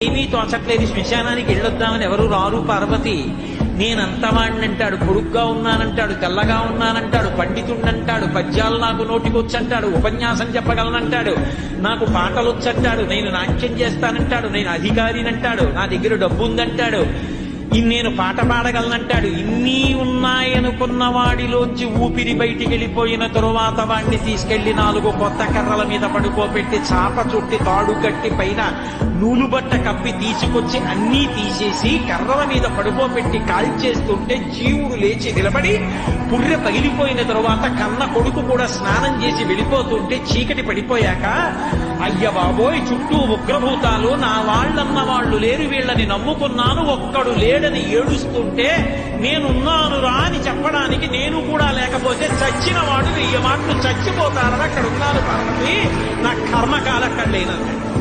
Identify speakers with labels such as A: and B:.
A: ఏమీ తోచట్లేదు శ్మశానానికి వెళ్ళొద్దామని ఎవరు రారు పార్వతి. నేనంత వాడినంటాడు కొడుగ్గా ఉన్నానంటాడు తెల్లగా ఉన్నానంటాడు పండితుణ్ణంటాడు పద్యాలు నాకు నోటికొచ్చంటాడు ఉపన్యాసం చెప్పగలనంటాడు నాకు పాటలు వచ్చంటాడు నేను నాట్యం చేస్తానంటాడు నేను అధికారినంటాడు నా దగ్గర డబ్బు ఉందంటాడు నేను పాట పాడగలనంటాడు. ఇన్ని ఉన్నాయనుకున్న వాడిలోంచి ఊపిరి బయటికి వెళ్ళిపోయిన తరువాత వాడిని తీసుకెళ్ళి నాలుగు కొత్త కర్రల మీద పడుకోబెట్టి చాప చుట్టి తాడు కట్టి పైన నూలుబట్ట కప్పి తీసుకొచ్చి అన్నీ తీసేసి కర్రల మీద పడుకోబెట్టి కాల్చేస్తుంటే జీవుడు లేచి నిలబడి పుర్రె పగిలిపోయిన తరువాత కన్న కొడుకు కూడా స్నానం చేసి వెళ్ళిపోతుంటే చీకటి పడిపోయాక అయ్య బాబోయ్ చుట్టూ ఉగ్రభూతాలు నా వాళ్ళన్న వాళ్ళు లేరు వీళ్ళని నమ్ముకున్నాను ఒక్కడు లేడని ఏడుస్తుంటే నేనున్నాను రా అని చెప్పడానికి నేను కూడా లేకపోతే చచ్చిన వాడు వెయ్యి మాటలు చచ్చిపోతారని అక్కడ ఉన్నాను పార్వతి. నా కర్మకాల అక్కడ లేనన్నాడు